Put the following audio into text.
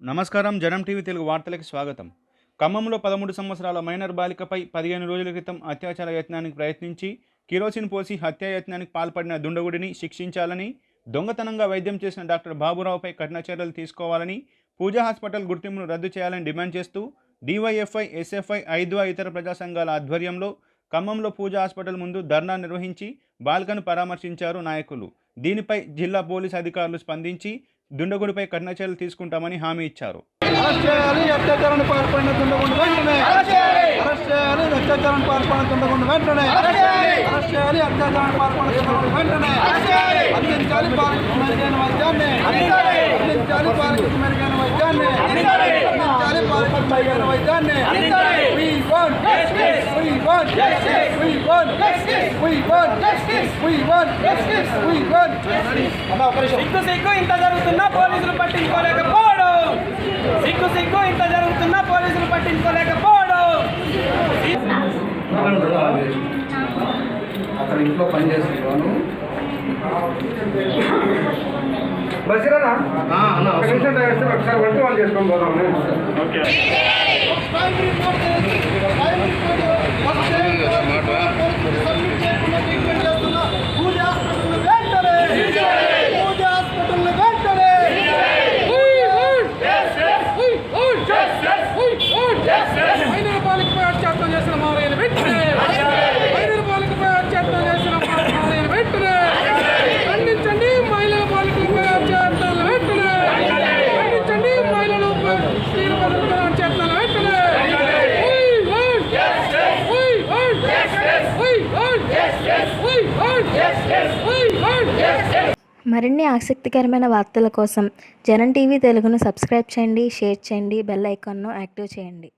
నమస్కారం జనం టీవీ తెలుగు వార్తలకు స్వాగతం. ఖమ్మంలో పదమూడు సంవత్సరాల మైనర్ బాలికపై పదిహేను రోజుల క్రితం అత్యాచార యత్నానికి ప్రయత్నించి కిరోసిన్ పోసి హత్యాయత్నానికి పాల్పడిన దుండగుడిని శిక్షించాలని దొంగతనంగా వైద్యం చేసిన డాక్టర్ బాబురావుపై కఠిన చర్యలు తీసుకోవాలని పూజా హాస్పిటల్ గుర్తింపును రద్దు చేయాలని డిమాండ్ చేస్తూ డివైఎఫ్ఐ ఎస్ఎఫ్ఐ ఐద్వా ఇతర ప్రజా సంఘాల ఆధ్వర్యంలో ఖమ్మంలో పూజా హాస్పిటల్ ముందు ధర్నా నిర్వహించి బాలికను పరామర్శించారు నాయకులు. దీనిపై జిల్లా పోలీస్ అధికారులు స్పందించి దుండగుడిపై కఠిన చర్యలు తీసుకుంటామని హామీ ఇచ్చారు. అరెస్ట్ చేయాలి అత్యాచారాన్ని పాల్పడిన దుండగుండు వెంటనే. వైద్యాన్ని We want justice. We want justice. We want justice. We want justice. We want justice. We want justice. సిగ్గు సిగ్గు ఇంత జరుగుతున్నా పోలీసులు పట్టించుకోలేకపోవడం సిగ్గు సిగ్గు ఇంత జరుగుతున్నా పోలీసులు పట్టించుకోలేకపోవడం అక్కడ ఇంట్లో పని చేస్తున్నాను బసిరానా ఒకసారి వంటి వాళ్ళు చేసుకొని పోదాం అత్యాచారం చేసిన మావయ్యను వెంటనే హైదరాబాద్పై అత్యాచారం చేసిన మావయ్యను వెంటనే ఖండించండి. మహిళల బాలికలపై అత్యాచారాలు వెంటనే ఖండించండి. మహిళలపై తీవ్రమైన అత్యాచారాలు వెంటనే. మరిన్ని ఆసక్తికరమైన వార్తల కోసం జనం టీవీ తెలుగును సబ్స్క్రైబ్ చేయండి షేర్ చేయండి బెల్ ఐకాన్ను యాక్టివ్ చేయండి.